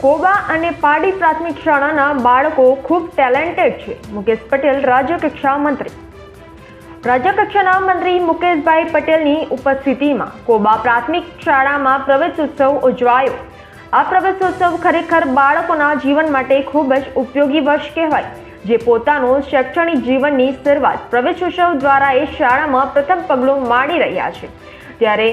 કોબા અને પાડી પ્રાથમિક શાળાના બાળકો ખૂબ ટેલેન્ટેડ છે. મુકેશ પટેલ રાજ્ય કક્ષા મંત્રી. રાજ્ય કક્ષાના મંત્રી મુકેશભાઈ પટેલની ઉપસ્થિતિમાં કોબા પ્રાથમિક શાળામાં પ્રવેશ ઉત્સવ ઉજવાયો. આ પ્રવેશ ઉત્સવ ખરેખર બાળકોના જીવન માટે ખૂબ જ ઉપયોગી વર્ષ કહેવાય. જે પોતાનું શૈક્ષણિક જીવનની શરૂઆત પ્રવેશ ઉત્સવ દ્વારા એ શાળામાં પ્રથમ પગલું માંડી રહ્યા છે. ત્યારે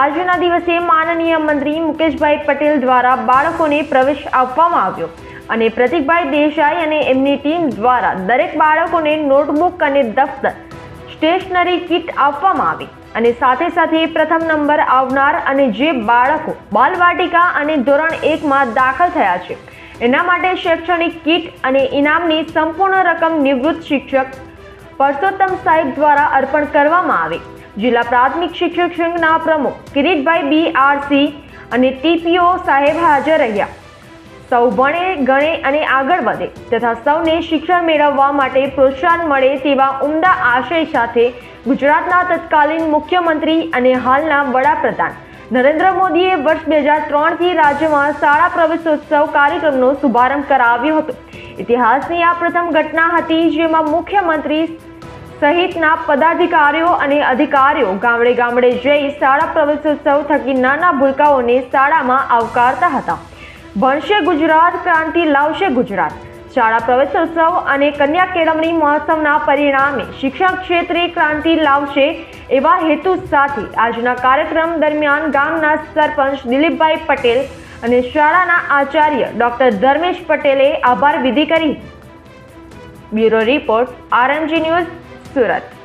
આજના દિવસે માનનીય મંત્રી મુકેશભાઈ પટેલ દ્વારા બાળકોને પ્રવેશ આપવામાં આવ્યો. અને પ્રતિકભાઈ દેસાઈ અને એમની ટીમ દ્વારા દરેક બાળકોને નોટબુક અને દફતર, સ્ટેશનરી કિટ આપવામાં આવી. અને સાથે સાથે પ્રથમ નંબર આવનાર અને જે બાળકો બાલવાટિકા અને ધોરણ એકમાં દાખલ થયા છે, એના માટે શૈક્ષણિક કિટ અને ઇનામની સંપૂર્ણ રકમ નિવૃત્ત શિક્ષક પરસોત્તમ સાહેબ દ્વારા અર્પણ કરવામાં આવી. જિલ્લા પ્રાથમિક શિક્ષક સંઘના પ્રમુખ કિરીટભાઈ બી આરસી અને ટીપીઓ સાહેબ હાજર રહ્યા. સૌ ભણે, ગણે અને આગળ વધે તથા સૌને શિક્ષણ મેળવવા માટે પ્રોત્સાહન મળે તેવા ઉમદા આશય સાથે ગુજરાતના તત્કાલીન મુખ્યમંત્રી અને હાલના વડાપ્રધાન નરેન્દ્ર મોદીએ વર્ષ બે હજાર ત્રણથી રાજ્યમાં શાળા પ્રવેશોત્સવ કાર્યક્રમનો શુભારંભ કરાવ્યો હતો. ઇતિહાસની આ પ્રથમ ઘટના હતી જેમાં મુખ્યમંત્રી સહિતના પદાધિકારીઓ અને અધિકારીઓ ગામડે ગામડે જઈ શાળા પ્રવેશોત્સવ થકી નાના ભૂલકાઓને શાળામાં આવકારતા હતા. ભણશે ગુજરાત, ક્રાંતિ લાવશે ગુજરાત. શાળા પ્રવેશોત્સવ અને કન્યા કેળવણી મહોત્સવના પરિણામે શિક્ષણ ક્ષેત્રે ક્રાંતિ લાવશે એવા હેતુ સાથે આજના કાર્યક્રમ દરમિયાન ગામના સરપંચ દિલીપભાઈ પટેલ અને શાળાના આચાર્ય ડોક્ટર ધર્મેશ પટેલે આભાર વિધિ કરી. Bureau report, RMG news Surat